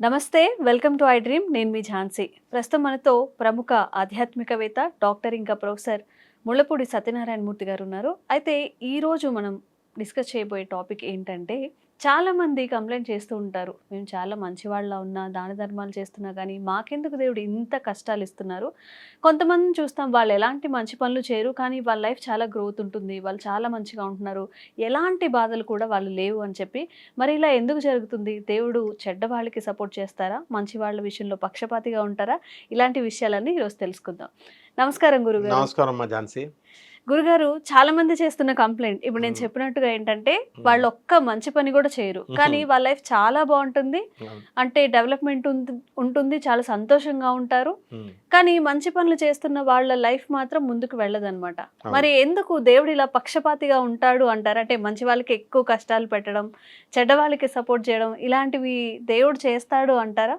నమస్తే welcome to I dream. నేను మీ ఝాన్సీ. ప్రస్తుతం మనతో ప్రముఖ ఆధ్యాత్మికవేత్త డాక్టర్ ఇంకా ప్రొఫెసర్ ముళ్ళపూడి సత్యనారాయణ మూర్తి గారు ఉన్నారు. అయితే ఈరోజు మనం డిస్కస్ చేయబోయే టాపిక్ ఏంటంటే చాలా మంది కంప్లైంట్ చేస్తూ ఉంటారు. మేము చాలా మంచివాళ్ళ ఉన్నా దాన ధర్మాలు చేస్తున్నా కానీ మాకెందుకు దేవుడు ఇంత కష్టాలు ఇస్తున్నారు? కొంతమందిని చూస్తాం వాళ్ళు ఎలాంటి మంచి పనులు చేయరు కానీ వాళ్ళ లైఫ్ చాలా గ్రోత్ ఉంటుంది. వాళ్ళు చాలా మంచిగా ఉంటున్నారు. ఎలాంటి బాధలు కూడా వాళ్ళు లేవు అని చెప్పి మరి ఇలా ఎందుకు జరుగుతుంది? దేవుడు చెడ్డ వాళ్ళకి సపోర్ట్ చేస్తారా? మంచి వాళ్ళ విషయంలో పక్షపాతిగా ఉంటారా? ఇలాంటి విషయాలన్నీ ఈరోజు తెలుసుకుందాం. నమస్కారం గురుగారు. నమస్కారం అమ్మా ఝాన్సీ. గురుగారు చాలా మంది చేస్తున్న కంప్లైంట్ ఇప్పుడు నేను. చెప్పినట్టుగా ఏంటంటే వాళ్ళు ఒక్క మంచి పని కూడా చేయరు. కానీ వాళ్ళ లైఫ్ చాలా బాగుంటుంది. అంటే డెవలప్మెంట్ ఉంటుంది చాలా సంతోషంగా ఉంటారు. కానీ మంచి పనులు చేస్తున్న వాళ్ళ లైఫ్ మాత్రం ముందుకు వెళ్ళదన్నమాట. మరి ఎందుకు దేవుడు ఇలా పక్షపాతిగా ఉంటాడు అంటారు? అంటే మంచి వాళ్ళకి ఎక్కువ కష్టాలు పెట్టడం చెడ్డ వాళ్ళకి సపోర్ట్ చేయడం ఇలాంటివి దేవుడు చేస్తాడు అంటారా?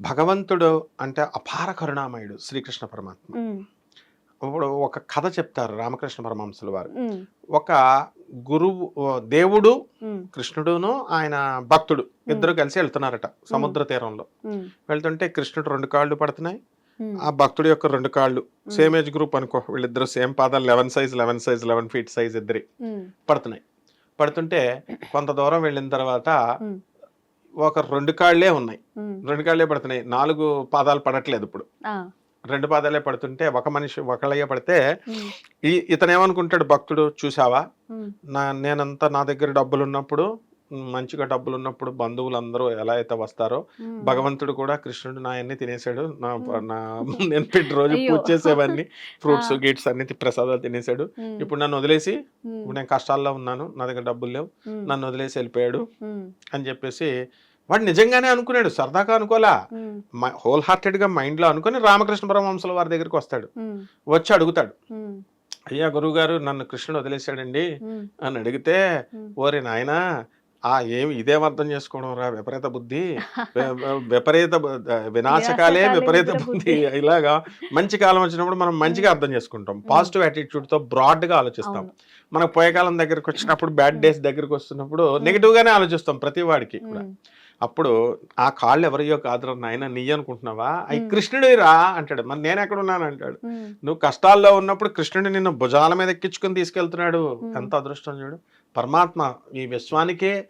భగవంతుడు అంటే అపార కరుణామయుడు శ్రీకృష్ణ పరమాత్మ. ఇప్పుడు ఒక కథ చెప్తారు రామకృష్ణ పరమహంసుల వారు. ఒక గురువు దేవుడు కృష్ణుడును ఆయన భక్తుడు ఇద్దరు కలిసి వెళ్తున్నారట సముద్ర తీరంలో. వెళ్తుంటే కృష్ణుడు రెండు కాళ్ళు పడుతున్నాయి. ఆ భక్తుడి యొక్క రెండు కాళ్ళు. సేమ్ ఏజ్ గ్రూప్ అనుకో వీళ్ళిద్దరు సేమ్ పాదాలు eleven size eleven size eleven feet size ఇద్దరి పడుతున్నాయి. పడుతుంటే కొంత దూరం వెళ్ళిన తర్వాత ఒక రెండు కాళ్ళే ఉన్నాయి. రెండు కాళ్ళే పడుతున్నాయి. నాలుగు పాదాలు పడట్లేదు ఇప్పుడు. రెండు పాదాలే పడుతుంటే ఒక మనిషి ఒకళ్ళయ్యే పడితే ఈ ఇతను ఏమనుకుంటాడు భక్తుడు చూసావా నా నేనంతా నా దగ్గర డబ్బులు ఉన్నప్పుడు మంచిగా డబ్బులు ఉన్నప్పుడు బంధువులు అందరూ ఎలా అయితే వస్తారో భగవంతుడు కూడా కృష్ణుడు నా అన్ని తినేశాడు నా. నా నేను పెట్టి రోజు. పూజ చేసేవన్నీ ఫ్రూట్స్. గీట్స్ అన్ని ప్రసాదాలు తినేశాడు ఇప్పుడు నన్ను వదిలేసి ఇప్పుడు నేను కష్టాల్లో ఉన్నాను నా దగ్గర డబ్బులు లేవు నన్ను వదిలేసి వెళ్ళిపోయాడు అని చెప్పేసి వాడు నిజంగానే అనుకున్నాడు సరదాగా అనుకోలా హోల్ హార్టెడ్గా మైండ్లో అనుకుని రామకృష్ణ పరమహంసుల వారి దగ్గరికి వస్తాడు. వచ్చి అడుగుతాడు. అయ్యా గురువుగారు నన్ను కృష్ణుడు వదిలేశాడండి. అని అడిగితే. ఓరి నాయనా ఆ ఏమి ఇదేం అర్థం చేసుకోవడం రా విపరీత బుద్ధి. విపరీత వినాశకాలే విపరీత బుద్ధి. ఇలాగా మంచి కాలం వచ్చినప్పుడు మనం మంచిగా అర్థం చేసుకుంటాం. పాజిటివ్ యాటిట్యూడ్తో బ్రాడ్గా ఆలోచిస్తాం. మనకు పోయే కాలం దగ్గరికి వచ్చినప్పుడు బ్యాడ్. డేస్ దగ్గరికి వస్తున్నప్పుడు నెగిటివ్ గానే ఆలోచిస్తాం ప్రతి వాడికి కూడా. అప్పుడు ఆ కాళ్ళు ఎవరియో కాదురా నాయన నీ అనుకుంటున్నావా? అవి. కృష్ణుడు రా అంటాడు. మరి నేను ఎక్కడ ఉన్నాను అంటాడు నువ్వు కష్టాల్లో ఉన్నప్పుడు కృష్ణుడు నిన్ను భుజాల మీద ఎక్కించుకుని తీసుకెళ్తున్నాడు. ఎంత అదృష్టం చూడు. పరమాత్మ ఈ విశ్వానికే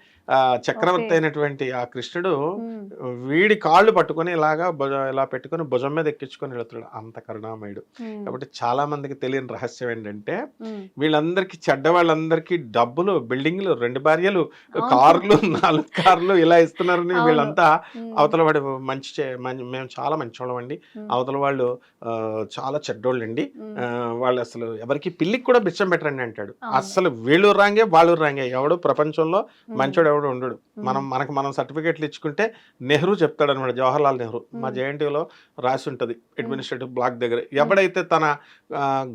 చక్రవర్తి. అయినటువంటి ఆ కృష్ణుడు వీడి కాళ్ళు పట్టుకొని ఇలాగా భుజ ఇలా పెట్టుకొని భుజం మీద ఎక్కించుకొని వెళ్తున్నాడు. అంత కరుణామయుడు. కాబట్టి చాలా మందికి తెలియని రహస్యం ఏంటంటే వీళ్ళందరికీ చెడ్డ వాళ్ళందరికీ డబ్బులు బిల్డింగ్లు రెండు భార్యలు. కార్లు నాలుగు కార్లు ఇలా ఇస్తున్నారని. వీళ్ళంతా అవతల వాడు మంచి మేము చాలా మంచోళ్ళం అండి. అవతల వాళ్ళు చాలా చెడ్డోళ్ళండి. ఉమ్, ఆ, వాళ్ళు అసలు ఎవరికి పిల్లికి కూడా బిచ్చం పెట్టరండి అంటాడు. అసలు వీళ్ళు రాంగే వాళ్ళు రాంగే. ఎవడు ప్రపంచంలో మంచోడు ఎవడు ఉండడు. మనం మనకు మనం సర్టిఫికెట్లు ఇచ్చుకుంటే నెహ్రూ చెప్తాడు అనమాట జవహర్లాల్ నెహ్రూ. మా. జేఎన్టీలో రాసి ఉంటుంది అడ్మినిస్ట్రేటివ్ బ్లాక్ దగ్గర. ఎవడైతే తన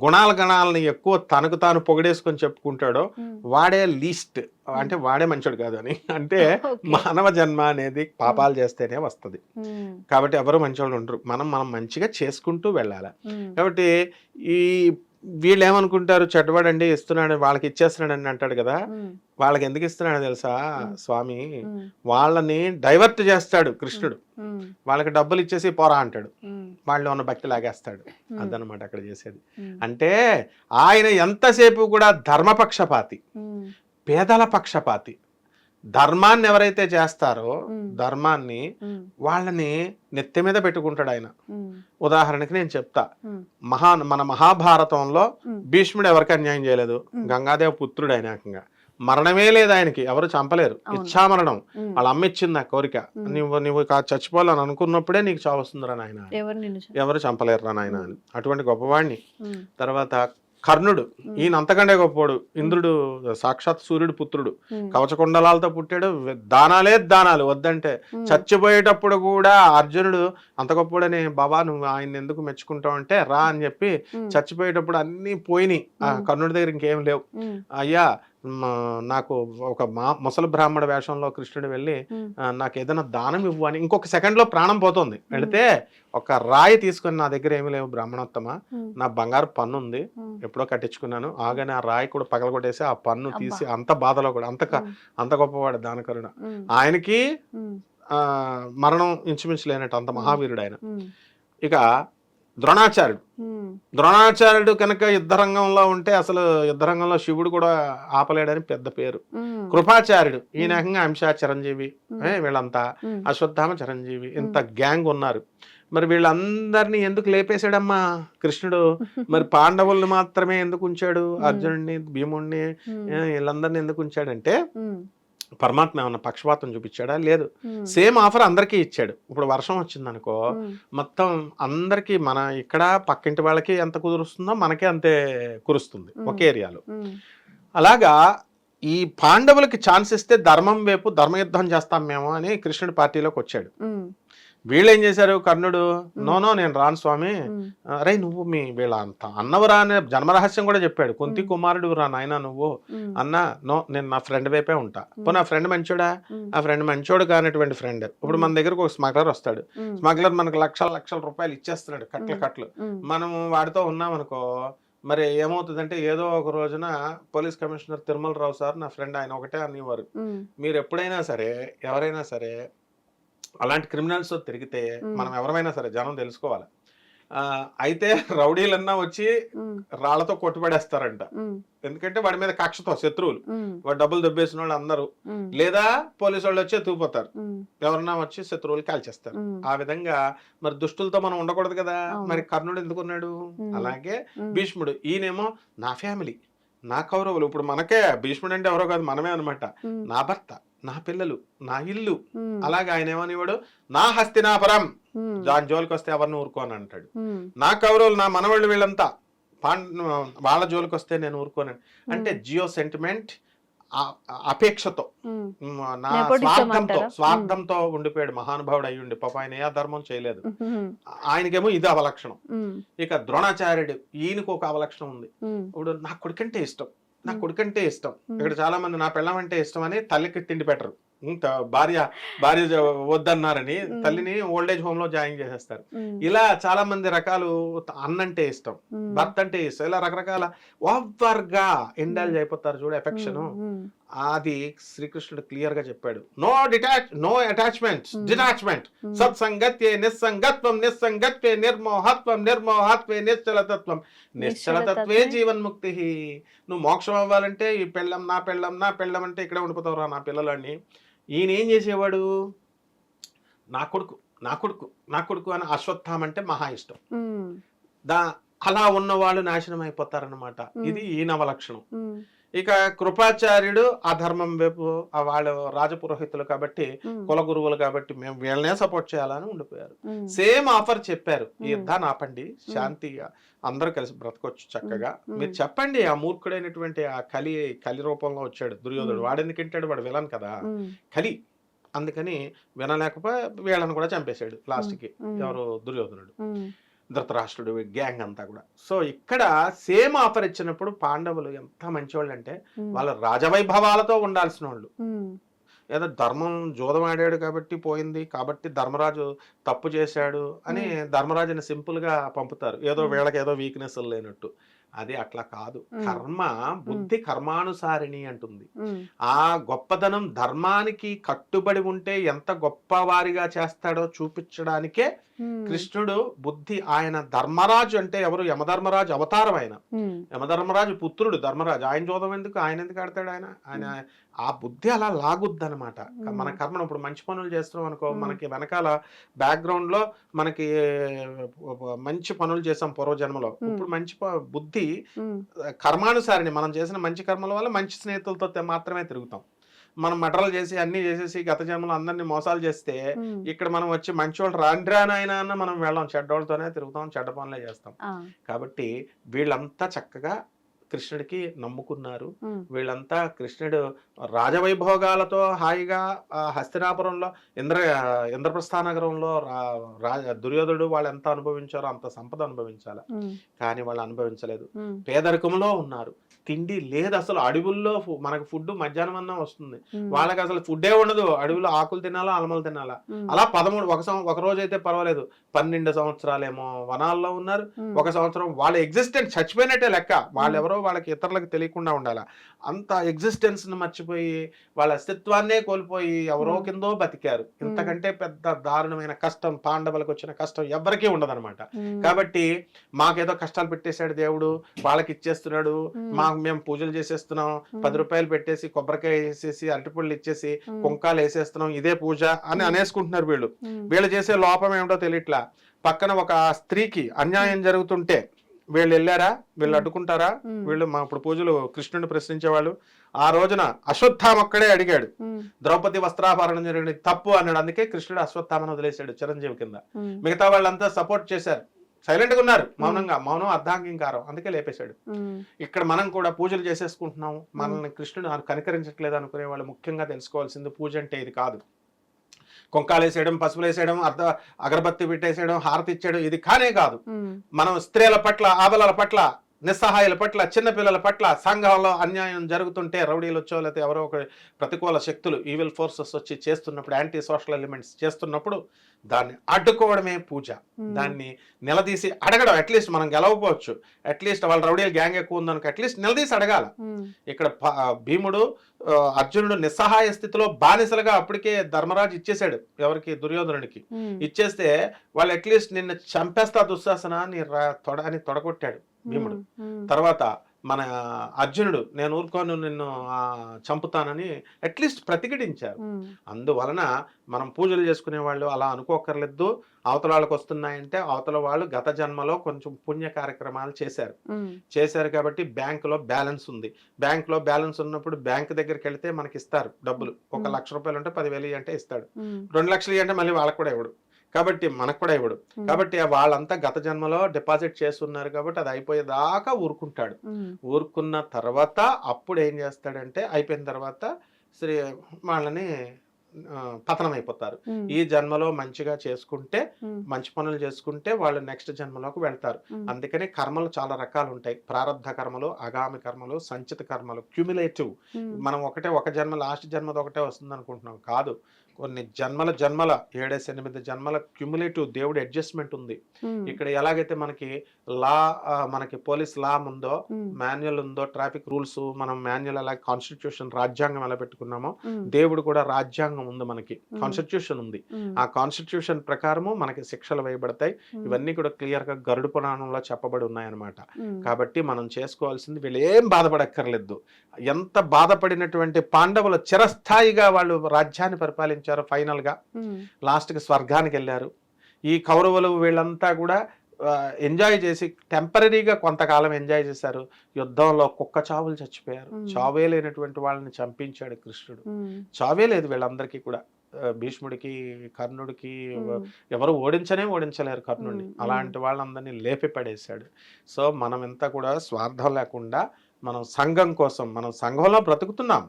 గుణాల గణాలని ఎక్కువ తనకు తాను పొగిడేసుకొని చెప్పుకుంటాడో వాడే లీస్ట్. అంటే వాడే మంచోడు కాదు అని. అంటే. మానవ జన్మ అనేది పాపాలు చేస్తేనే వస్తది. కాబట్టి ఎవరు మంచోళ్ళు ఉండరు. మనం మనం మంచిగా చేసుకుంటూ వెళ్ళాలి. కాబట్టి ఈ వీళ్ళు ఏమనుకుంటారు చెడ్డవాడండి ఇస్తున్నాడు వాళ్ళకి ఇచ్చేస్తున్నాడని అంటాడు కదా. వాళ్ళకి ఎందుకు ఇస్తున్నాడు తెలుసా. స్వామి? వాళ్ళని డైవర్ట్ చేస్తాడు కృష్ణుడు. వాళ్ళకి డబ్బులు ఇచ్చేసి పోరా అంటాడు. వాళ్ళు ఉన్న భక్తి లాగేస్తాడు. అదనమాట అక్కడ చేసేది. అంటే ఆయన ఎంతసేపు కూడా ధర్మపక్షపాతి పేదల పక్షపాతి. ధర్మాన్ని ఎవరైతే చేస్తారో. ధర్మాన్ని వాళ్ళని నెత్తి మీద పెట్టుకుంటాడు ఆయన. ఉదాహరణకి నేను చెప్తా. మహా మన మహాభారతంలో భీష్ముడు ఎవరికి అన్యాయం చేయలేదు. గంగాదేవ పుత్రుడు ఆయన ఏకంగా. మరణమే లేదు ఆయనకి. ఎవరు చంపలేరు. ఇచ్చామరణం. వాళ్ళ అమ్మ ఇచ్చింది ఆ కోరిక. నువ్వు నువ్వు చచ్చిపోవాలని అనుకున్నప్పుడే నీకు చావు వస్తుందిరా నాయన ఎవరు నిన్ను చ- ఎవరు చంపలేరు రా నాయన అని. అటువంటి గొప్పవాడిని తర్వాత కర్ణుడు. ఈయన అంతకంటే గొప్పవాడు. ఇంద్రుడు సాక్షాత్ సూర్యుడు పుత్రుడు. కవచకుండలాలతో పుట్టాడు. దానాలే దానాలు వద్దంటే. చచ్చిపోయేటప్పుడు కూడా అర్జునుడు అంత గొప్పడని బాబా నువ్వు ఆయన ఎందుకు మెచ్చుకుంటావు అంటే రా అని చెప్పి చచ్చిపోయేటప్పుడు అన్ని పోయినాయి. కర్ణుడి దగ్గర ఇంకేం లేవు. అయ్యా నాకు ఒక మా ముసలి బ్రాహ్మణ వేషంలో కృష్ణుడు వెళ్ళి నాకు ఏదైనా దానం ఇవ్వు అని ఇంకొక సెకండ్లో ప్రాణం పోతుంది. వెళితే ఒక రాయి తీసుకొని నా దగ్గర ఏమీ లేవు బ్రాహ్మణోత్తమ. నా బంగారు పన్ను ఉంది. ఎప్పుడో కట్టించుకున్నాను. ఆగానే ఆ రాయి కూడా పగలగొట్టేసి ఆ పన్ను. తీసి అంత బాధలో కూడా అంత అంత గొప్పవాడు దానకరుణ ఆయనకి మరణం ఇంచుమించు లేనట్టు అంత మహావీరుడు ఆయన. ఇక ద్రోణాచార్యుడు. ద్రోణాచార్యుడు కనుక యుద్ధరంగంలో ఉంటే అసలు యుద్ధరంగంలో శివుడు కూడా ఆపలేడని పెద్ద పేరు. కృపాచార్యుడు ఈ రకంగా అంశ చిరంజీవి వీళ్ళంతా అశ్వత్థామ చిరంజీవి ఇంత గ్యాంగ్ ఉన్నారు. మరి వీళ్ళందరినీ ఎందుకు లేపేశాడమ్మా కృష్ణుడు? మరి పాండవుల్ని మాత్రమే ఎందుకు ఉంచాడు? అర్జునుడిని భీముడిని వీళ్ళందరినీ ఎందుకు ఉంచాడంటే పరమాత్మ ఏమన్నా పక్షపాతం చూపించాడా? లేదు. ఉమ్, సేమ్ ఆఫర్ అందరికీ ఇచ్చాడు. ఇప్పుడు వర్షం వచ్చిందనుకో ఉమ్, మొత్తం అందరికి మన ఇక్కడ పక్కింటి వాళ్ళకి ఎంత కుదురుస్తుందో మనకే అంతే కురుస్తుంది మ్మ్. ఒకే ఏరియాలో. అలాగా ఈ పాండవులకి ఛాన్స్ ఇస్తే ధర్మం వైపు ధర్మయుద్ధం చేస్తాం మేము అని కృష్ణుడి పార్టీలోకి వచ్చాడు. వీళ్ళు ఏం చేశారు కర్ణుడు? నోనో నేను రాను స్వామి. అరే నువ్వు మీ వీళ్ళ అంత అన్నవరా అనే జన్మరహస్యం కూడా చెప్పాడు. కుంతి. కుమారుడు రా నాయన నువ్వు. అన్న నో నేను నా ఫ్రెండ్ వైపే ఉంటా. పో నా ఫ్రెండ్ మంచోడా? ఆ ఫ్రెండ్ మంచోడు కానటువంటి ఫ్రెండ్. ఇప్పుడు మన దగ్గరకు ఒక స్మగ్లర్ వస్తాడు. స్మగ్లర్ మనకు లక్షల లక్షల రూపాయలు ఇచ్చేస్తున్నాడు కట్లు. కట్లు. మనం వాడితో ఉన్నామనుకో మరి ఏమవుతుందంటే ఏదో ఒక రోజున police commissioner Tirumala Rao sir నా ఫ్రెండ్ ఆయన ఒకటే అనేవారు. మీరు ఎప్పుడైనా సరే ఎవరైనా సరే అలాంటి క్రిమినల్స్ తిరిగితే. మనం ఎవరైనా సరే జనం తెలుసుకోవాలి. ఆ, అయితే రౌడీలన్నా వచ్చి రాళ్ళతో కొట్టుబడేస్తారంట. ఎందుకంటే వాడి మీద కక్షతో శత్రువులు. వాడు డబ్బులు దెబ్బేసిన వాళ్ళు అందరూ. లేదా పోలీసు వాళ్ళు వచ్చి తూపోతారు ఎవరన్నా వచ్చి శత్రువులు కాల్చేస్తారు. ఆ విధంగా మరి దుష్టులతో మనం ఉండకూడదు కదా. మరి కర్ణుడు ఎందుకున్నాడు. అలాగే భీష్ముడు. ఈయనేమో నా ఫ్యామిలీ. నా కౌరవులు ఇప్పుడు మనకే భీష్ముడు అంటే ఎవరో కాదు మనమే అనమాట నా భర్త నా పిల్లలు నా ఇల్లు. అలాగే ఆయన ఏమనివాడు? నా హస్తినాపురం. దాని జోలికి వస్తే ఎవరిని ఊరుకోను అంటాడు. నా కౌరవులు నా మనవాళ్ళు వీళ్ళంతా పాండ్ వాళ్ళ జోలికి వస్తే నేను ఊరుకోను అంటే జియో సెంటిమెంట్ అపేక్షతో. నా స్వార్థంతో? స్వార్థంతో ఉండిపోయాడు మహానుభావుడు అయి ఉండి. పాప ఆయన ఏ ధర్మం చేయలేదు. ఆయనకేమో ఇది అవలక్షణం. ఇక ద్రోణాచార్యుడు ఈయనకు ఒక అవలక్షణం ఉంది. ఇప్పుడు నా కొడుకంటే ఇష్టం. నా. కొడుకంటే ఇష్టం. ఇక్కడ చాలా మంది నా పిల్లం అంటే ఇష్టం అని తల్లికి తిండి పెట్టరు. భార్య భార్య వద్దన్నారని. తల్లిని ఓల్డ్ ఏజ్ హోమ్లో జాయిన్ చేసేస్తారు. ఇలా చాలా మంది రకాలు అన్నంటే ఇష్టం భర్త అంటే ఇష్టం ఇలా రకరకాల ఓవర్గా ఇండల్జ్ అయిపోతారు చూడు ఎఫెక్షన్ అది శ్రీకృష్ణుడు క్లియర్గా చెప్పాడు. No detach no attachment. Detachment సత్సంగత్యే నిస్సంగత్వం నిస్సంగత్వే నిర్మోహత్వం నిర్మోహత్వే నిశ్చలతత్వం. నిశ్చలతత్వే నిశ్చలతత్వే జీవన్ముక్తి. నువ్వు మోక్షం అవ్వాలంటే ఈ పెళ్ళం నా పెళ్ళం నా పెళ్ళం అంటే ఇక్కడే ఉండిపోతావురా నా పిల్లలని ఈయన ఏం చేసేవాడు? నా కొడుకు నా కొడుకు నా కొడుకు అని అశ్వత్థామ అంటే మహా ఇష్టం. దా అలా ఉన్న వాళ్ళు నాశనం అయిపోతారన్నమాట. మ్మ్. ఇది ఈ నవలక్షణం. ఇక కృపాచార్యుడు ఆ ధర్మం వైపు ఆ వాళ్ళు రాజపురోహితులు కాబట్టి కుల గురువులు కాబట్టి మేము వీళ్ళనే సపోర్ట్ చేయాలని ఉండిపోయారు. సేమ్ ఆఫర్ చెప్పారు. ఈ. యుద్ధాన్ని ఆపండి శాంతిగా అందరూ కలిసి బ్రతకొచ్చు చక్కగా. మీరు చెప్పండి ఆ మూర్ఖుడైనటువంటి ఆ కలి కలి రూపంలో వచ్చాడు దుర్యోధనుడు మ్మ్. వాడు ఎందుకు తింటాడు వాడు విలన్ కదా. కలి. అందుకని వినలేకపోయి వీళ్ళని కూడా చంపేశాడు లాస్ట్కి ఉమ్, ఎవరు? దుర్యోధనుడు. ధృతరాష్ట్రుడు గ్యాంగ్ అంతా కూడా. సో ఇక్కడ సేమ్ ఆఫర్ ఇచ్చినప్పుడు పాండవులు ఎంత మంచివాళ్ళు అంటే వాళ్ళ రాజవైభవాలతో ఉండాల్సిన వాళ్ళు ఏదో ధర్మం జోదం ఆడాడు కాబట్టి పోయింది కాబట్టి ధర్మరాజు తప్పు చేశాడు అని ధర్మరాజుని సింపుల్గా పంపుతారు. ఏదో. వీళ్ళకి ఏదో వీక్నెస్ లేనట్టు. అది అట్లా కాదు. కర్మ బుద్ధి కర్మానుసారిణి అంటుంది. ఆ గొప్పదనం ధర్మానికి కట్టుబడి ఉంటే ఎంత గొప్పవారిగా చేస్తాడో చూపించడానికే కృష్ణుడు బుద్ధి ఆయన ధర్మరాజు అంటే ఎవరు? యమధర్మరాజు అవతారం ఆయన యమధర్మరాజు పుత్రుడు ధర్మరాజు. ఆయన జోదం ఎందుకు? ఆయన ఎందుకు ఆడతాడు ఆయన? ఆయన ఆ బుద్ధి అలా లాగుద్ది అనమాట. మన కర్మను ఇప్పుడు మంచి పనులు చేస్తున్నాం అనుకో. మనకి వెనకాల బ్యాక్గ్రౌండ్లో మనకి మంచి పనులు చేసాం పూర్వజన్మలో. ఇప్పుడు మంచి బుద్ధి కర్మానుసారిని మనం చేసిన మంచి కర్మల వల్ల మంచి స్నేహితులతో మాత్రమే తిరుగుతాం. మనం మటరలు చేసి అన్ని చేసేసి గత జన్మలో అందరినీ మోసాలు చేస్తే ఇక్కడ మనం వచ్చి మంచి వాళ్ళు రాని రానాయన అన్న మనం వెళ్ళాం. చెడ్డోళ్ళతోనే తిరుగుతాం చెడ్డ పనులే చేస్తాం. కాబట్టి వీళ్ళంతా చక్కగా కృష్ణుడికి నమ్ముకున్నారు. వీళ్ళంతా కృష్ణుడు రాజవైభోగాలతో హాయిగా హస్తినాపురంలో ఇంద్ర ఇంద్రప్రస్థ నగరంలో రా- రా- దుర్యోధనుడు వాళ్ళు ఎంత అనుభవించారో అంత సంపద అనుభవించాలి. కానీ వాళ్ళు అనుభవించలేదు. పేదరికంలో ఉన్నారు. తిండి లేదు అసలు అడవుల్లో మనకు ఫుడ్ మధ్యాహ్నం అన్నా వస్తుంది. వాళ్ళకి అసలు ఫుడ్డే ఉండదు. అడవిలో ఆకులు తినాలా అలమలు తినాలా? అలా పదమూడు ఒక ఒక రోజు అయితే పర్వాలేదు. పన్నెండు సంవత్సరాలేమో వనాల్లో ఉన్నారు. ఒక సంవత్సరం వాళ్ళ ఎగ్జిస్టెంట్ చచ్చిపోయినట్టే లెక్క. వాళ్ళు ఎవరో వాళ్ళకి ఇతరులకు తెలియకుండా ఉండాలి. అంత ఎగ్జిస్టెన్స్ని మర్చిపోయి వాళ్ళ అస్తిత్వాన్నే కోల్పోయి ఎవరో. కిందో బతికారు. ఇంతకంటే పెద్ద దారుణమైన కష్టం పాండవులకు వచ్చిన కష్టం ఎవరికీ ఉండదన్నమాట. కాబట్టి మాకేదో కష్టాలు పెట్టేశాడు దేవుడు వాళ్ళకి ఇచ్చేస్తున్నాడు ఉమ్, మాకు మేము పూజలు చేసేస్తున్నాం. పది రూపాయలు పెట్టేసి కొబ్బరికాయ వేసేసి అరటిపళ్ళు ఇచ్చేసి కుంకాలు వేసేస్తున్నాం. ఇదే పూజ అని. అనేసుకుంటున్నారు వీళ్ళు. వీళ్ళు చేసే లోపం ఏమిటో తెలియట్లా? పక్కన ఒక స్త్రీకి అన్యాయం జరుగుతుంటే వీళ్ళు వెళ్ళారా? వీళ్ళు. అడ్డుకుంటారా? వీళ్ళు మా ఇప్పుడు పూజలు కృష్ణుని ప్రశ్నించేవాళ్ళు. ఆ రోజున అశ్వత్థామక్కడే అడిగాడు. ద్రౌపది వస్త్రాభరణం జరిగిన తప్పు అన్నాడు. అందుకే కృష్ణుడు అశ్వత్థామను వదిలేశాడు చిరంజీవి కింద. మిగతా వాళ్ళంతా సపోర్ట్ చేశారు. సైలెంట్గా ఉన్నారు. మౌనంగా మౌనం అర్ధాంగీకారం. అందుకే లేపేశాడు. ఇక్కడ మనం కూడా పూజలు చేసేసుకుంటున్నాం మనల్ని కృష్ణుడు కనికరించట్లేదు అనుకునే వాళ్ళు ముఖ్యంగా తెలుసుకోవాల్సింది పూజ అంటే ఇది కాదు. కొంకాలు వేసేయడం పసుపులు వేసేయడం అర్ధ అగరబత్తి పెట్టేసేయడం హారతి ఇచ్చేయడం ఇది కానే కాదు. మనం స్త్రీల పట్ల ఆబలల పట్ల నిస్సహాయాల పట్ల చిన్నపిల్లల పట్ల సంఘంలో అన్యాయం జరుగుతుంటే రౌడీలు వచ్చో లేకపోతే ఎవరో ఒక ప్రతికూల శక్తులు ఈవిల్ ఫోర్సెస్ వచ్చి చేస్తున్నప్పుడు యాంటీ సోషల్ ఎలిమెంట్స్ చేస్తున్నప్పుడు దాన్ని అడ్డుకోవడమే పూజ. దాన్ని నిలదీసి అడగడం అట్లీస్ట్ మనం గెలవకపోవచ్చు. అట్లీస్ట్ వాళ్ళ రౌడీలు గ్యాంగ్ ఎక్కువ ఉందనుకో అట్లీస్ట్ నిలదీసి అడగాల. ఇక్కడ భీముడు అర్జునుడు నిస్సహాయ స్థితిలో బానిసలుగా అప్పటికే ధర్మరాజు ఇచ్చేశాడు ఎవరికి? దుర్యోధనుడికి. ఇచ్చేస్తే వాళ్ళు అట్లీస్ట్ నిన్ను చంపేస్తా దుశ్శాసన నీ తొడ అని తొడగొట్టాడు. భీముడు. తర్వాత మన అర్జునుడు నేను ఊరుకోను నిన్ను చంపుతానని అట్లీస్ట్ ప్రతిఘటించారు. అందువలన మనం పూజలు చేసుకునే వాళ్ళు అలా అనుకోకర్లేదు. అవతల వాళ్ళకి వస్తున్నాయంటే అవతల వాళ్ళు గత జన్మలో కొంచెం పుణ్య కార్యక్రమాలు చేశారు. చేశారు కాబట్టి బ్యాంకులో బ్యాలెన్స్ ఉంది. బ్యాంకులో బ్యాలెన్స్ ఉన్నప్పుడు బ్యాంక్ దగ్గరికి వెళ్తే మనకి ఇస్తారు డబ్బులు. ఒక. లక్ష రూపాయలు ఉంటే పదివేలు అంటే ఇస్తాడు. రెండు లక్షలు అంటే మళ్ళీ వాళ్ళకి కూడా ఇవ్వడు. కాబట్టి మనకు కూడా ఇవ్వడు. కాబట్టి వాళ్ళంతా గత జన్మలో డిపాజిట్ చేస్తున్నారు కాబట్టి అది అయిపోయేదాకా ఊరుకుంటాడు. ఊరుకున్న తర్వాత అప్పుడు ఏం చేస్తాడంటే అయిపోయిన తర్వాత శ్రీ వాళ్ళని పతనం అయిపోతారు ఈ జన్మలో మంచిగా చేసుకుంటే మంచి పనులు చేసుకుంటే వాళ్ళు నెక్స్ట్ జన్మలోకి వెళ్తారు. అందుకని కర్మలు చాలా రకాలు ఉంటాయి ప్రారంధ కర్మలు అగామి కర్మలు సంచిత కర్మలు క్యూములేటివ్. మనం ఒకటే ఒక జన్మ లాస్ట్ జన్మది ఒకటే వస్తుంది అనుకుంటున్నాం కాదు. కొన్ని జన్మల జన్మల ఏడేసి ఎనిమిది జన్మల క్యూములేటివ్ దేవుడి అడ్జస్ట్మెంట్ ఉంది. ఉమ్, ఇక్కడ ఎలాగైతే మనకి లా మనకి పోలీస్ లా ఉందో ఉమ్, మాన్యువల్ ఉందో ట్రాఫిక్ రూల్స్ మనం మాన్యువల్ అలాగే కాన్స్టిట్యూషన్ రాజ్యాంగం ఎలా పెట్టుకున్నామో ఉమ్, దేవుడు కూడా రాజ్యాంగం ఉంది మనకి. Hmm. కాన్స్టిట్యూషన్ ఉంది. ఆ కాన్స్టిట్యూషన్ ప్రకారము మనకి శిక్షలు వేయబడతాయి. ఇవన్నీ కూడా క్లియర్గా గరుడు పురాణంలో చెప్పబడి ఉన్నాయన్నమాట. కాబట్టి మనం చేసుకోవాల్సింది వీళ్ళు ఏం బాధపడక్కర్లేదు. ఎంత బాధపడినటువంటి పాండవులు చిరస్థాయిగా వాళ్ళు రాజ్యాన్ని పరిపాలించారు. ఫైనల్గా ఉమ్, లాస్ట్కి స్వర్గానికి వెళ్ళారు. ఈ కౌరవులు వీళ్ళంతా కూడా ఎంజాయ్ చేసి టెంపరీగా కొంతకాలం ఎంజాయ్ చేశారు. యుద్ధంలో కుక్క చావులు చచ్చిపోయారు. చావే లేనటువంటి వాళ్ళని చంపించాడు కృష్ణుడు. చావే లేదు వీళ్ళందరికీ కూడా. భీష్ముడికి కర్ణుడికి ఎవరు ఓడించనే ఓడించలేరు కర్ణుడిని. అలాంటి వాళ్ళందరినీ లేపి పడేశాడు. సో మనం ఎంత కూడా స్వార్థం లేకుండా మనం సంఘం కోసం మనం సంఘంలో బ్రతుకుతున్నాం.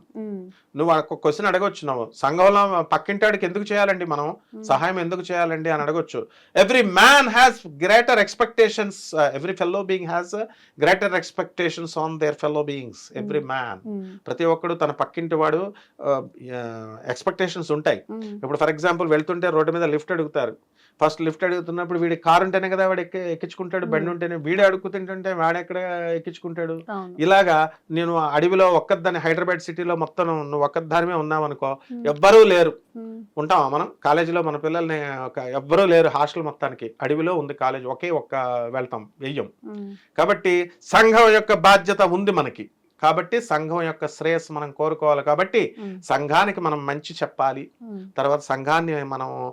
నువ్వు ఒక క్వశ్చన్ అడగొచ్చు నువ్వు. సంఘంలో పక్కింటాడికి ఎందుకు చేయాలండి మనం? సహాయం ఎందుకు చేయాలండి అని అడగొచ్చు. Every man has greater expectations every fellow being has greater expectations on their fellow beings every man ప్రతి ఒక్కడు తన పక్కింటి వాడు ఎక్స్పెక్టేషన్స్ ఉంటాయి. ఉమ్, ఇప్పుడు ఫర్ ఎగ్జాంపుల్ వెళ్తుంటే రోడ్డు మీద లిఫ్ట్ అడుగుతారు. ఫస్ట్ లిఫ్ట్ అడుగుతున్నప్పుడు వీడి కారు ఉంటేనే కదా వాడు ఎక్కి ఎక్కించుకుంటాడు. బండి. ఉంటేనే వీడు అడుగుతుంటుంటే వాడు ఎక్కడ ఎక్కించుకుంటాడు? అవును. ఇలాగా నేను అడవిలో ఒక్కదాన్ని హైదరాబాద్ సిటీలో మొత్తం నువ్వు ఒక్కదానిమే ఉన్నావనుకో ఉమ్, ఎవ్వరూ లేరు. ఉంటామా మనం? కాలేజీలో మన పిల్లల్ని ఒక ఎవ్వరూ లేరు హాస్టల్ మొత్తానికి. అడవిలో ఉంది కాలేజ్ ఒకే ఒక్క వెళ్తాం వెయ్యం. కాబట్టి సంఘం యొక్క బాధ్యత ఉంది మనకి. కాబట్టి సంఘం యొక్క శ్రేయస్సు మనం కోరుకోవాలి కాబట్టి సంఘానికి మనం మంచి చెప్పాలి. తర్వాత సంఘాన్ని మనం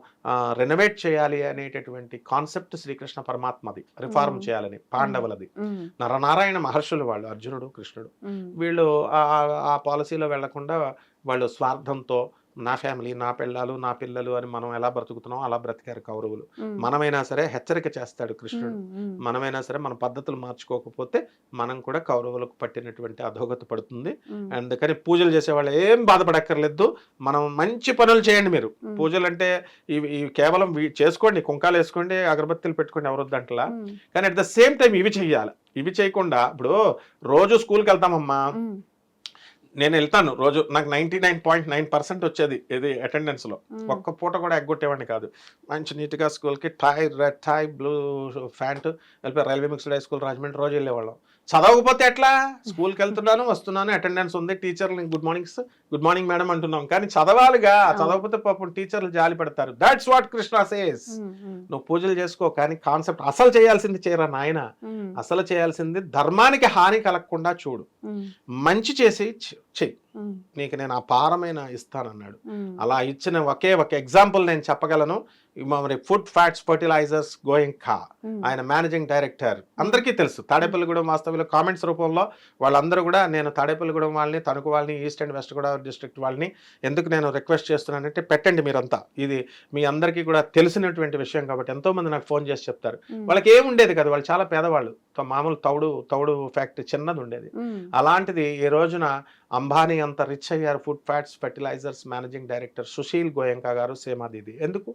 రెనోవేట్ చేయాలి అనేటటువంటి కాన్సెప్ట్ శ్రీకృష్ణ పరమాత్మది. రిఫార్మ్. చేయాలని పాండవులది. నరనారాయణ మహర్షులు వాళ్ళు అర్జునుడు కృష్ణుడు వీళ్ళు ఆ- ఆ- ఆ పాలసీలో వెళ్ళకుండా వాళ్ళు స్వార్థంతో నా ఫ్యామిలీ నా పిల్లలు నా పిల్లలు అని మనం ఎలా బ్రతుకుతున్నాం అలా బ్రతికారు కౌరవులు. మనమైనా సరే హెచ్చరిక చేస్తాడు కృష్ణుడు. మనమైనా సరే మన పద్ధతులు మార్చుకోకపోతే మనం కూడా కౌరవులకు పట్టినటువంటి అధోగతి పడుతుంది. ఉమ్, అందుకని పూజలు చేసే వాళ్ళు ఏం బాధపడక్కర్లేదు. మనం మంచి పనులు చేయండి మీరు. పూజలు అంటే ఇవి కేవలం చేసుకోండి కుంకాలు వేసుకోండి అగరబత్తీలు పెట్టుకోండి ఎవరు వద్దంటలా ఉమ్, కానీ అట్ ద సేమ్ టైం ఇవి చెయ్యాలి. ఇవి చేయకుండా ఇప్పుడు రోజు స్కూల్కి వెళ్తామమ్మా. నేను వెళ్తాను రోజు. నాకు ninety nine point nine percent వచ్చేది ఇది attendance లో. ఉమ్, ఒక్క పూట కూడా ఎగ్గొట్టేవాడిని కాదు. మంచి నీట్గా స్కూల్కి tie red tie blue pant వెళ్ళిపోయి railway mixed high school Rajahmundry రోజు వెళ్ళేవాళ్ళం. చదవకపోతే ఎట్లా? స్కూల్కి వెళ్తున్నాను వస్తున్నాను అటెండెన్స్ ఉంది టీచర్లు good morning good morning madam అంటున్నాం. కానీ చదవాలిగా. చదవకపోతే పాపం టీచర్లు జాలి పడతారు. దాట్స్ వాట్ కృష్ణ సేస్ నువ్వు పూజలు చేసుకో కానీ కాన్సెప్ట్ అసలు చేయాల్సింది చేయరా నాయన? అసలు చేయాల్సింది ధర్మానికి హాని కలగకుండా చూడు. మంచి చేసి చెయ్యి నీకు నేను అపారమైన ఇస్తానన్నాడు. ఉమ్, అలా ఇచ్చిన ఒకే ఒక ఎగ్జాంపుల్ నేను చెప్పగలను. మరి ఫుడ్ ఫ్యాట్స్ ఫర్టిలైజర్స్ గోయింగ్ ఖా ఉమ్, ఆయన మేనేజింగ్ డైరెక్టర్ అందరికీ తెలుసు. తాడేపల్లిగూడెం వాస్తవ్యంలో కామెంట్స్ రూపంలో వాళ్ళందరూ కూడా నేను తాడేపల్లిగూడెం వాళ్ళని తణుకు వాళ్ళని east and west Godavari district వాళ్ళని ఎందుకు నేను రిక్వెస్ట్ చేస్తున్నానంటే పెట్టండి మీరంతా. ఇది మీ అందరికీ కూడా తెలిసినటువంటి విషయం కాబట్టి ఎంతో మంది నాకు ఫోన్ చేసి చెప్తారు. వాళ్ళకి ఏం ఉండేది కదా వాళ్ళు చాలా పేదవాళ్ళు. మామూలు తౌడు తౌడు ఫ్యాక్టరీ చిన్నది ఉండేది. అలాంటిది ఈ రోజున అంబానీ అంత రిచ్ అయ్యారు food fats fertilisers managing director Sushil Goenka garu సేమాదిది. ఎందుకు?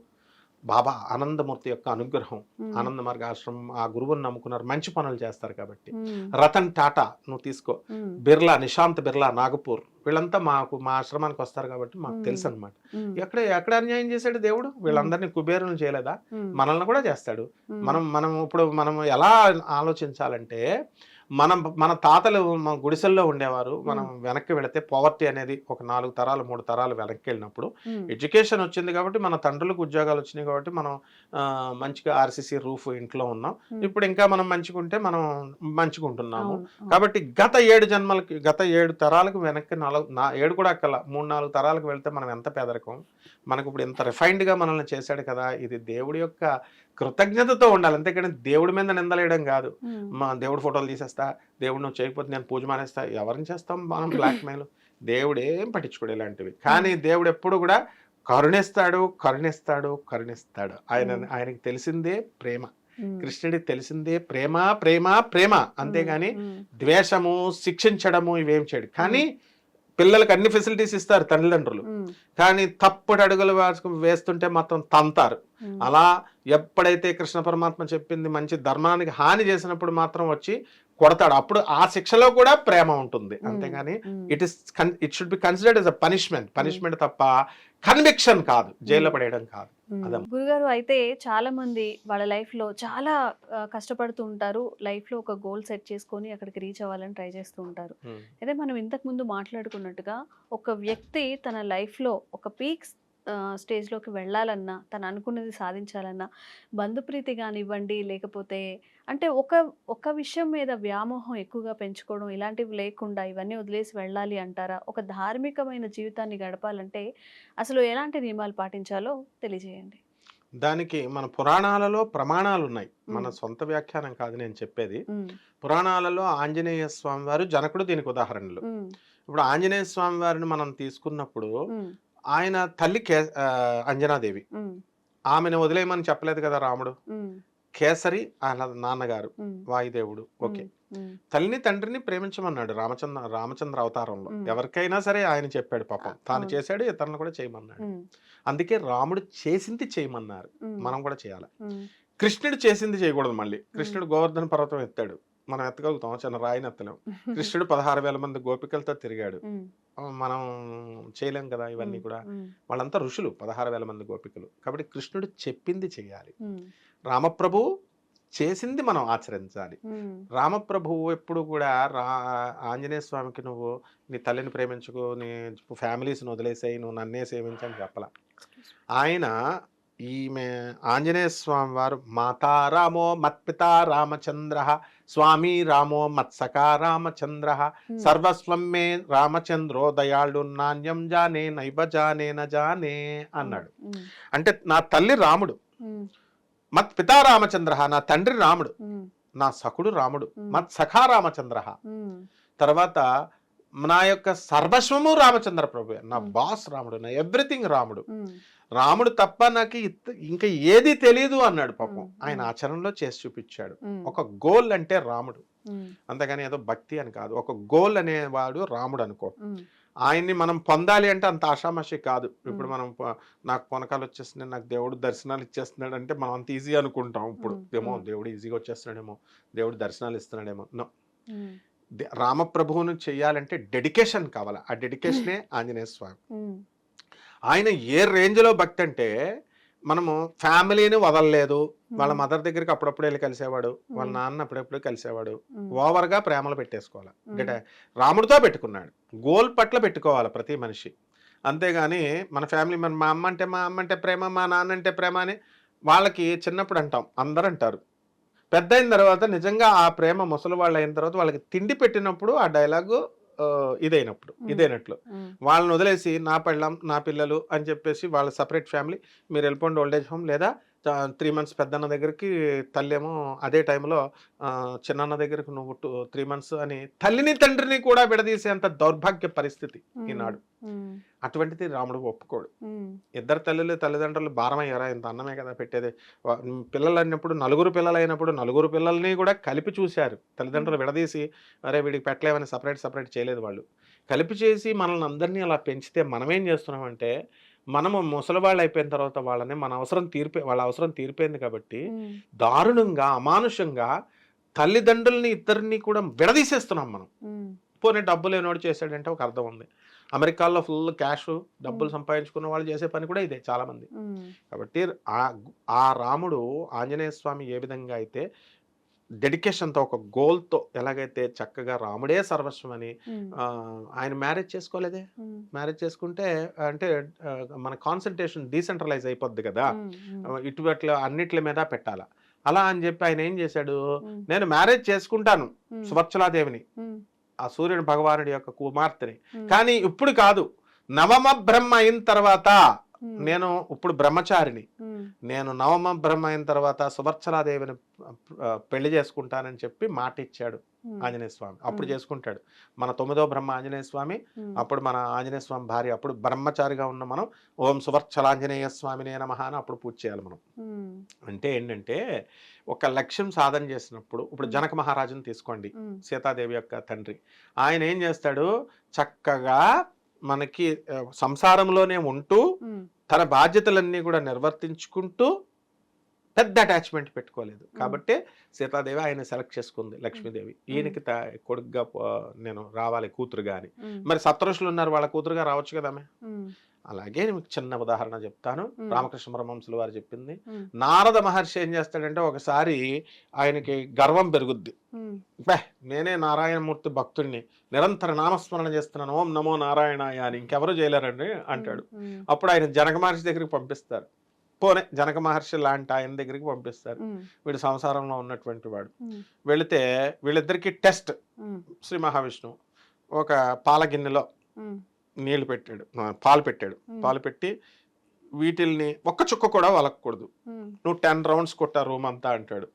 బాబా ఆనందమూర్తి యొక్క అనుగ్రహం ఆనంద మార్గ ఆశ్రమం ఆ గురువుని నమ్ముకున్నారు మంచి పనులు చేస్తారు కాబట్టి. రతన్ టాటా నువ్వు తీసుకో. బిర్లా నిశాంత్ బిర్లా నాగపూర్ వీళ్ళంతా మాకు మా ఆశ్రమానికి వస్తారు కాబట్టి మాకు. తెలుసు అనమాట ఎక్కడ ఎక్కడ అన్యాయం చేశాడు దేవుడు? వీళ్ళందరినీ కుబేరులు చేయలేదా? మనల్ని కూడా చేస్తాడు. మనం మనం ఇప్పుడు మనం ఎలా ఆలోచించాలంటే మనం మన తాతలు మన గుడిసెల్లో ఉండేవారు. మనం వెనక్కి వెళితే పవర్టీ అనేది ఒక నాలుగు తరాలు మూడు తరాలు వెనక్కి వెళ్ళినప్పుడు ఎడ్యుకేషన్ వచ్చింది కాబట్టి మన తండ్రులకు ఉద్యోగాలు వచ్చినాయి కాబట్టి మనం మంచిగా ఆర్సీసీ రూఫ్ ఇంట్లో ఉన్నాం. ఇప్పుడు ఇంకా మనం మంచిగుంటే మనం మంచిగుంటున్నాము. అవును, అవును. కాబట్టి గత ఏడు జన్మలకి గత ఏడు తరాలకు వెనక్కి నాలుగు నా ఏడు కూడా అక్కల మూడు నాలుగు తరాలకు వెళ్తే మనం ఎంత పేదరికం? మనకు ఇప్పుడు ఎంత రిఫైన్డ్గా మనల్ని చేశాడు కదా. ఇది దేవుడి యొక్క కృతజ్ఞతతో ఉండాలి. అంతేకాని దేవుడి మీద నిందలేయడం కాదు. మా దేవుడి ఫోటోలు తీసేస్తా దేవుడు నువ్వు చేయకపోతే నేను పూజ మానేస్తా ఎవరిని చేస్తాం మనం బ్లాక్ మెయిల్ దేవుడు ఏం పట్టించుకోడు ఇలాంటివి. కానీ దేవుడు ఎప్పుడు కూడా కరుణిస్తాడు కరుణిస్తాడు కరుణిస్తాడు. ఆయన. ఆయనకి తెలిసిందే ప్రేమ. కృష్ణుడికి తెలిసిందే ప్రేమ ప్రేమ ప్రేమ. అంతేగాని ద్వేషము శిక్షించడము ఇవేం చేయడు. కానీ పిల్లలకు అన్ని ఫెసిలిటీస్ ఇస్తారు తల్లిదండ్రులు. కానీ తప్పుడు అడుగులు వేస్తుంటే మాత్రం తంతారు. అలా ఎప్పుడైతే కృష్ణ పరమాత్మ చెప్పింది మంచి ధర్మానికి హాని చేసినప్పుడు మాత్రం వచ్చి కొడతాడు. అప్పుడు ఆ శిక్షలో కూడా ప్రేమ ఉంటుంది. అంతేగాని it is it should be considered as a punishment punishment తప్ప కన్విక్షన్ కాదు. జైల్లో పడేయడం కాదు. గురుగారు అయితే చాలా మంది వాళ్ళ లైఫ్లో చాలా కష్టపడుతూ ఉంటారు. లైఫ్లో ఒక గోల్ సెట్ చేసుకొని అక్కడికి రీచ్ అవ్వాలని ట్రై చేస్తూ ఉంటారు. అయితే మనం ఇంతకు ముందు మాట్లాడుకున్నట్టుగా ఒక వ్యక్తి తన లైఫ్లో ఒక పీక్ స్టేజ్లోకి వెళ్ళాలన్నా తను అనుకున్నది సాధించాలన్నా బంధుప్రీతి కానివ్వండి లేకపోతే అంటే ఒక ఒక విషయం మీద వ్యామోహం ఎక్కువగా పెంచుకోవడం ఇలాంటివి లేకుండా ఇవన్నీ వదిలేసి వెళ్ళాలి అంటారా? ఒక ధార్మికమైన జీవితాన్ని గడపాలంటే అసలు ఎలాంటి నియమాలు పాటించాలో తెలియజేయండి. దానికి మన పురాణాలలో ప్రమాణాలు ఉన్నాయి మన. సొంత వ్యాఖ్యానం కాదు నేను చెప్పేది. పురాణాలలో ఆంజనేయ స్వామి వారు జనకుడు దీనికి ఉదాహరణలు. ఇప్పుడు ఆంజనేయ స్వామి వారిని మనం తీసుకున్నప్పుడు ఆయన తల్లి కే అంజనాదేవి. ఆమెను వదిలేయమని చెప్పలేదు కదా రాముడు? కేసరి ఆయన నాన్నగారు వాయుదేవుడు. ఓకే. తల్లిని తండ్రిని ప్రేమించమన్నాడు రామచంద్ర రామచంద్ర అవతారంలో. ఎవరికైనా సరే ఆయన చెప్పాడు పాపం. తాను. చేశాడు ఇతరులను కూడా చేయమన్నాడు. అందుకే రాముడు చేసింది చేయమన్నారు. మనం కూడా చేయాలి. కృష్ణుడు చేసింది చేయకూడదు మళ్ళీ. కృష్ణుడు గోవర్ధన పర్వతం ఎత్తాడు. మనం ఎత్తగలుగుతాం చిన్న రాయిని ఎత్తలేం. కృష్ణుడు పదహారు వేల మంది గోపికలతో తిరిగాడు. మనం చేయలేం కదా ఇవన్నీ కూడా. వాళ్ళంతా ఋషులు పదహారు వేల మంది గోపికలు. కాబట్టి కృష్ణుడు చెప్పింది చేయాలి. రామప్రభు చేసింది మనం ఆచరించాలి. ఉమ్, రామప్రభువు ఎప్పుడు కూడా రా ఆంజనేయ స్వామికి నువ్వు నీ తల్లిని ప్రేమించుకో నీ ఫ్యామిలీస్ని వదిలేసాయి నువ్వు నన్నే సేవించని చెప్పల. ఆయన ఈమె ఆంజనేయ స్వామి వారు మాతా రామో మత్పితా రామచంద్ర స్వామి రామో మత్సకా రామచంద్ర సర్వస్వం మే రామచంద్రో దయాళు నాణ్యం జానే నైవ జానే న జానే అన్నాడు. అంటే నా తల్లి రాముడు. మత్ పితా రామచంద్ర నా తండ్రి రాముడు. నా సఖుడు రాముడు. మత్ సఖా రామచంద్ర. తర్వాత నా యొక్క సర్వస్వము రామచంద్ర ప్రభు. నా. బాస్ రాముడు నా ఎవ్రీథింగ్ రాముడు. రాముడు తప్ప నాకు ఇంకా ఏది తెలియదు అన్నాడు పాపం. ఆయన. ఆచరణలో చేసి చూపించాడు. ఒక గోల్ అంటే రాముడు. అంతేగాని ఏదో భక్తి అని కాదు. ఒక గోల్ అనేవాడు రాముడు అనుకో. ఆయన్ని మనం పొందాలి అంటే అంత ఆషామాషి కాదు. ఇప్పుడు. మనం నాకు పొనకాలు వచ్చేస్తున్నాయి నాకు దేవుడు దర్శనాలు ఇచ్చేస్తున్నాడు అంటే మనం అంత ఈజీ అనుకుంటాం. ఇప్పుడు. ఏమో. దేవుడు ఈజీగా వచ్చేస్తున్నాడేమో దేవుడు దర్శనాలు ఇస్తున్నాడేమో. నో. రామప్రభువును చేయాలంటే డెడికేషన్ కావాలి. ఆ డెడికేషనే ఆంజనేయ స్వామి. ఆయన ఏ రేంజ్లో భక్తి అంటే మనము ఫ్యామిలీని వదలలేదు. వాళ్ళ మదర్ దగ్గరికి అప్పుడప్పుడు వెళ్ళి కలిసేవాడు. వాళ్ళ నాన్న అప్పుడప్పుడు కలిసేవాడు. ఓవర్గా ప్రేమలు పెట్టేసుకోవాలి. అంటే రాముడితో పెట్టుకున్నాడు. గోల్ పట్ల పెట్టుకోవాలి ప్రతి మనిషి. అంతేగాని మన ఫ్యామిలీ మన మా అమ్మ అంటే మా అమ్మ అంటే ప్రేమ మా నాన్న అంటే ప్రేమ అని వాళ్ళకి చిన్నప్పుడు అంటాం. అందరు అంటారు. పెద్ద అయిన తర్వాత నిజంగా ఆ ప్రేమ ముసలి వాళ్ళు అయిన తర్వాత వాళ్ళకి తిండి పెట్టినప్పుడు ఆ డైలాగు ఇదైనప్పుడు. ఇదైనట్లు వాళ్ళని వదిలేసి నా పెళ్ళం నా పిల్లలు అని చెప్పేసి వాళ్ళ సపరేట్ ఫ్యామిలీ మీరు వెళ్ళిపోండి ఓల్డేజ్ హోమ్ లేదా త్రీ మంత్స్ పెద్దన్న దగ్గరికి తల్లేమో అదే టైంలో చిన్నన్న దగ్గరికి నువ్వు టూ త్రీ మంత్స్ అని తల్లిని తండ్రిని కూడా విడదీసేంత దౌర్భాగ్య పరిస్థితి ఈనాడు. అటువంటిది రాముడు ఒప్పుకోడు. ఇద్దరు తల్లులు తల్లిదండ్రులు భారం అయ్యారా ఇంత అన్నమే కదా పెట్టేది. పిల్లలు అన్నప్పుడు నలుగురు పిల్లలు అయినప్పుడు నలుగురు పిల్లల్ని కూడా కలిపి చూశారు. తల్లిదండ్రులు విడదీసి అరే వీడికి పెట్టలేమని సపరేట్ సపరేట్ చేయలేదు వాళ్ళు. కలిపి చేసి మనల్ని అందరినీ అలా పెంచితే మనం ఏం చేస్తున్నామంటే మనము ముసలివాళ్ళు అయిపోయిన తర్వాత వాళ్ళని మన అవసరం తీరిపే వాళ్ళ అవసరం తీరిపోయింది కాబట్టి దారుణంగా అమానుషంగా తల్లిదండ్రుల్ని ఇద్దరిని కూడా విడదీసేస్తున్నాం మనం. పోనీ డబ్బులు లేనోడు చేశాడంటే ఒక అర్థం ఉంది. అమెరికాలో ఫుల్ క్యాష్ డబ్బులు. సంపాదించుకున్న వాళ్ళు చేసే పని కూడా ఇదే చాలా మంది ఉమ్, కాబట్టి ఆ ఆ రాముడు ఆంజనేయ స్వామి ఏ విధంగా అయితే డెడికేషన్తో ఒక గోల్తో ఎలాగైతే చక్కగా రాముడే సర్వస్వం అని ఆయన మ్యారేజ్ చేసుకోలేదే? మ్యారేజ్ చేసుకుంటే అంటే మన కాన్సన్ట్రేషన్ డీసెంట్రలైజ్ అయిపోద్ది కదా? ఇటువట్ల అన్నిట్ల మీద పెట్టాల. అలా అని చెప్పి ఆయన ఏం చేశాడు? నేను మ్యారేజ్ చేసుకుంటాను సువర్చలాదేవిని ఆ సూర్యుని భగవానుడి యొక్క కుమార్తెని. కానీ ఇప్పుడు కాదు. నవమ బ్రహ్మ అయిన తర్వాత నేను ఇప్పుడు బ్రహ్మచారిని. నేను నవమ బ్రహ్మ అయిన తర్వాత సువర్చలాదేవిని పెళ్ళి చేసుకుంటానని చెప్పి మాట ఇచ్చాడు ఆంజనేయ స్వామి. అప్పుడు. చేసుకుంటాడు. మన తొమ్మిదో బ్రహ్మ ఆంజనేయ స్వామి అప్పుడు మన ఆంజనేయ స్వామి భార్య అప్పుడు బ్రహ్మచారిగా ఉన్న మనం ఓం సువర్చలాంజనేయ స్వామినే నమః అని అప్పుడు పూజ చేయాలి మనం. అంటే ఏంటంటే ఒక లక్ష్యం సాధన చేసినప్పుడు ఇప్పుడు. జనక మహారాజుని తీసుకోండి సీతాదేవి యొక్క తండ్రి. ఆయన ఏం చేస్తాడు? చక్కగా మనకి సంసారంలోనే ఉంటూ తన బాధ్యతలన్నీ కూడా నిర్వర్తించుకుంటూ పెద్ద అటాచ్మెంట్ పెట్టుకోలేదు. కాబట్టి సీతాదేవి ఆయన సెలెక్ట్ చేసుకుంది లక్ష్మీదేవి. ఈయనకి ఆ, నేను రావాలి కూతురుగా అని. ఉమ్, మరి సప్తఋషులు ఉన్నారు వాళ్ళ కూతురుగా రావచ్చు కదా అలాగే మీకు చిన్న ఉదాహరణ చెప్తాను. రామకృష్ణ పరమహంసులు వారు చెప్పింది. నారద మహర్షి ఏం చేస్తాడంటే ఒకసారి ఆయనకి గర్వం పెరుగుద్ది. బే నేనే నారాయణమూర్తి భక్తుడిని నిరంతర నామస్మరణ చేస్తున్నాను. ఓం నమో నారాయణాయ అని ఇంకెవరు చేయలేరండి అంటాడు. అప్పుడు ఆయన జనక మహర్షి దగ్గరికి పంపిస్తారు. పోనే జనక మహర్షి లాంటి ఆయన దగ్గరికి పంపిస్తారు. వీడు సంసారంలో ఉన్నటువంటి వాడు. వెళితే వీళ్ళిద్దరికి టెస్ట్ శ్రీ మహావిష్ణువు. ఒక పాల గిన్నెలో ఉమ్, నీళ్ళు పెట్టాడు. పాలు పెట్టాడు. పాలు పెట్టి వీటిల్ని ఒక్క చుక్క కూడా వలకూడదు నువ్వు టెన్ రౌండ్స్ కొట్టా రూమ్ అంతా అంటాడు.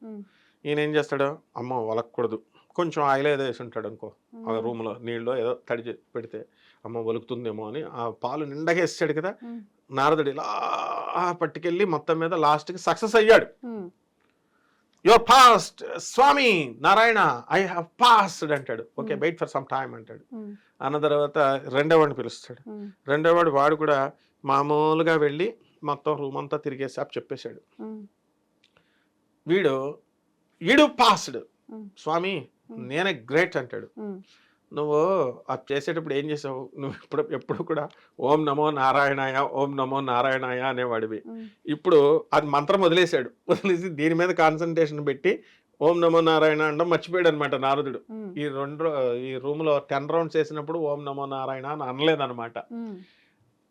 ఈయన ఏం చేస్తాడు? అమ్మో వలకూడదు కొంచెం ఆయిల్ ఏదో వేసి ఉంటాడు అనుకో ఆ రూమ్లో నీళ్ళు ఏదో తడి పెడితే అమ్మ వలుకుతుందేమో అని ఆ పాలు నిండగా వేసాడు కదా. నారదుడు ఇలా పట్టుకెళ్ళి మొత్తం మీద లాస్ట్కి సక్సెస్ అయ్యాడు. Your past Swami Narayana I have passed అంటాడు. Okay Hmm. Wait for some time అంటాడు. ఉమ్, అన్న తర్వాత రెండో వాడిని పిలుస్తాడు. ఉమ్, రెండో వాడు వాడు కూడా మామూలుగా వెళ్ళి మొత్తం రూమ్ అంతా తిరిగేసి అప్ చెప్పేశాడు. ఉమ్, వీడు ఈడు పాస్డ్ Hmm. స్వామి Hmm. నేనే గ్రేట్ అంటాడు. నువ్వు అది చేసేటప్పుడు ఏం చేసావు? నువ్వు ఇప్పుడు ఎప్పుడు కూడా ఓం నమో నారాయణాయ ఓం నమో నారాయణాయ అనేవాడివి. ఇప్పుడు అది మంత్రం వదిలేశాడు. వదిలేసి దీని మీద కాన్సన్ట్రేషన్ పెట్టి ఓం నమో నారాయణ అనడం మర్చిపోయాడు అనమాట నారదుడు ఈ రెండు ఈ రూమ్లో టెన్ రౌండ్స్ వేసినప్పుడు ఓం నమో నారాయణ అని అనలేదన్నమాట ఉమ్,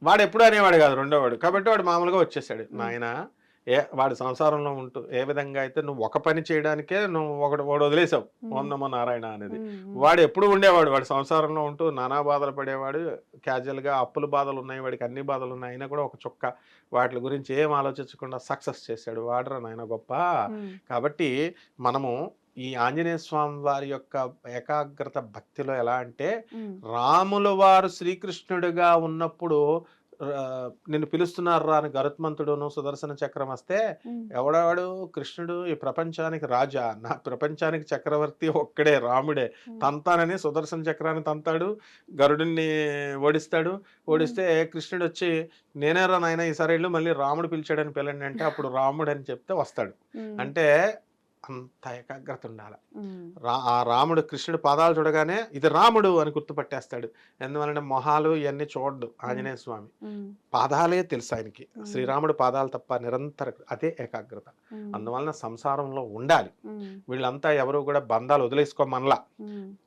వాడు ఎప్పుడు అనేవాడు కాదు రెండో వాడు కాబట్టి వాడు మామూలుగా వచ్చేసాడు. నాయన ఏ వాడి సంసారంలో ఉంటూ ఏ విధంగా అయితే నువ్వు ఒక పని చేయడానికే నువ్వు ఒకటి వాడు వదిలేసావు. ఓం నమో నారాయణ అనేది వాడు ఎప్పుడు ఉండేవాడు వాడు సంసారంలో ఉంటూ నానా బాధలు పడేవాడు. క్యాజువల్గా అప్పుల బాధలు ఉన్నాయి వాడికి అన్ని బాధలు ఉన్నాయి. అయినా కూడా ఒక చుక్క వాటి గురించి ఏం ఆలోచించకుండా సక్సెస్ చేశాడు. వాడరా నాయన గొప్ప. కాబట్టి మనము ఈ ఆంజనేయ స్వామి వారి యొక్క ఏకాగ్రత భక్తిలో ఎలా అంటే రాముల వారు శ్రీకృష్ణుడిగా ఉన్నప్పుడు నిన్ను పిలుస్తున్నారు రా అని గరుత్మంతుడును సుదర్శన చక్రం వస్తే ఎవడవాడు? కృష్ణుడు ఈ ప్రపంచానికి రాజా. నా ప్రపంచానికి చక్రవర్తి ఒక్కడే రాముడే. తంతానని సుదర్శన చక్రాన్ని తంతాడు గరుడుని ఓడిస్తాడు. ఓడిస్తే కృష్ణుడు వచ్చి నేనేరా నాయన ఈసారి వెళ్ళు మళ్ళీ రాముడు పిలిచాడని పిల్లండి అంటే అప్పుడు రాముడు అని చెప్తే వస్తాడు. అంటే అంత ఏకాగ్రత ఉండాలి. రా ఆ రాముడు కృష్ణుడు పాదాలు చూడగానే ఇది రాముడు అని గుర్తుపట్టేస్తాడు. ఎందువలన మొహాలు ఇవన్నీ చూడడు ఆంజనేయ స్వామి. పాదాలే తెలుసు ఆయనకి. శ్రీరాముడు పాదాలు తప్ప నిరంతర అదే ఏకాగ్రత. అందువలన సంసారంలో ఉండాలి. వీళ్ళంతా ఎవరు కూడా బంధాలు వదిలేసుకోమనలా.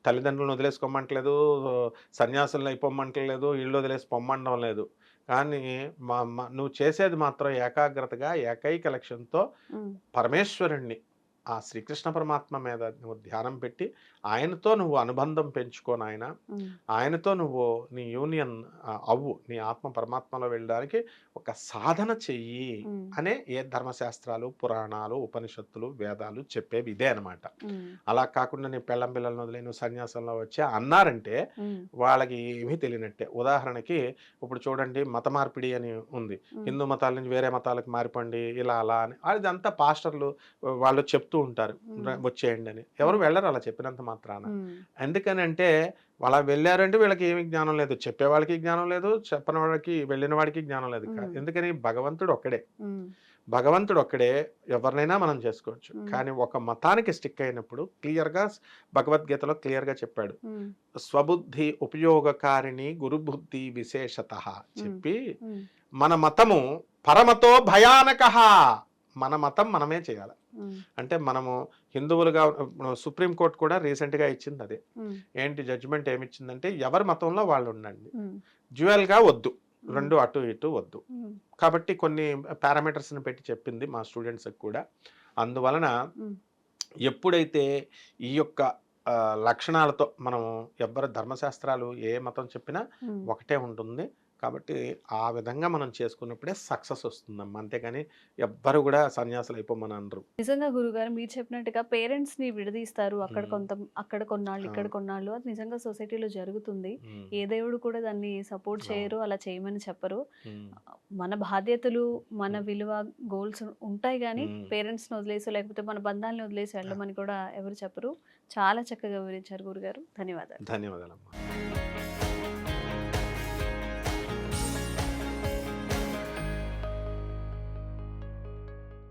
తల్లిదండ్రులను వదిలేసుకోమంటలేదు సన్యాసులను అయిపోమంటలేదు ఇళ్ళు వదిలేసి పొమ్మండం లేదు. కానీ మా మా- నువ్వు చేసేది మాత్రం ఏకాగ్రతగా ఏకైక లక్ష్యంతో పరమేశ్వరుణ్ణి ఆ శ్రీకృష్ణ పరమాత్మ మీద నువ్వు ధ్యానం పెట్టి ఆయనతో నువ్వు అనుబంధం పెంచుకోను ఆయన ఉమ్, ఆయనతో నువ్వు నీ యూనియన్ అవ్వు. నీ ఆత్మ పరమాత్మలో వెళ్ళడానికి ఒక సాధన చెయ్యి అనే ఏ ధర్మశాస్త్రాలు పురాణాలు ఉపనిషత్తులు వేదాలు చెప్పేవి ఇదే అనమాట అలా కాకుండా నీ పెళ్ళం పిల్లలను వదిలే నువ్వు సన్యాసంలో వచ్చి అన్నారంటే వాళ్ళకి ఏమీ తెలియనట్టే. ఉదాహరణకి ఇప్పుడు చూడండి మత మార్పిడి అని ఉంది. హిందూ మతాల నుంచి వేరే మతాలకు మారిపోండి ఇలా అలా అని. అదంతా పాస్టర్లు వాళ్ళు చెప్తూ ఉంటారు. మ్మ్. "ర- వచ్చేయండి అని. ఎవరు వెళ్ళరు అలా చెప్పినంత మాత్రాన. ఉమ్, ఎందుకని అంటే వాళ్ళ వెళ్ళారంటే వీళ్ళకి ఏమి జ్ఞానం లేదు. చెప్పే వాళ్ళకి జ్ఞానం లేదు చెప్పని వాడికి వెళ్ళిన వాడికి జ్ఞానం లేదు. ఎందుకని? భగవంతుడు ఒక్కడే. భగవంతుడు ఒక్కడే ఎవరినైనా మనం చేసుకోవచ్చు. కానీ ఒక మతానికి స్టిక్ అయినప్పుడు క్లియర్గా భగవద్గీతలో క్లియర్గా చెప్పాడు. స్వబుద్ధి ఉపయోగకారిణి గురుబుద్ధి విశేషత చెప్పి మన మతము పరమతో భయానక. మన మతం మనమే చేయాలి. అంటే మనము హిందువులుగా సుప్రీంకోర్టు కూడా రీసెంట్గా ఇచ్చింది అదే ఏంటి జడ్జిమెంట్ ఏమిచ్చిందంటే ఎవరి మతంలో వాళ్ళు ఉండండి. డ్యూయల్గా వద్దు. రెండు అటు ఇటు వద్దు. కాబట్టి కొన్ని పారామీటర్స్ని పెట్టి చెప్పింది మా స్టూడెంట్స్కి కూడా. అందువలన. ఎప్పుడైతే ఈ యొక్క లక్షణాలతో మనం ఎవ్వరు ధర్మశాస్త్రాలు ఏ మతం చెప్పినా. ఒకటే ఉంటుంది. కాబట్టి ఆ విధంగా మనం చేసుకున్నప్పుడే సక్సెస్ వస్తుందమ్మా. అంతేగాని ఎవ్వరు కూడా సన్యాసులు అయిపోమని అనరు. నిజంగా గురుగారు మీరు చెప్పినట్టుగా పేరెంట్స్ని విడదీస్తారు. అక్కడ. కొంత అక్కడ కొన్నాళ్ళు ఇక్కడ. కొన్నాళ్ళు అది నిజంగా సొసైటీలో జరుగుతుంది. ఏ దేవుడు కూడా దాన్ని సపోర్ట్. చేయరు అలా చేయమని చెప్పరు. మన బాధ్యతలు మన. విలువ గోల్స్ ఉంటాయి కానీ. పేరెంట్స్ని వదిలేసి లేకపోతే మన బంధాలను వదిలేసి వెళ్ళమని కూడా ఎవరు చెప్పరు. చాలా చక్కగా వివరించారు గురుగారు. ధన్యవాదాలు. ధన్యవాదాలమ్మా.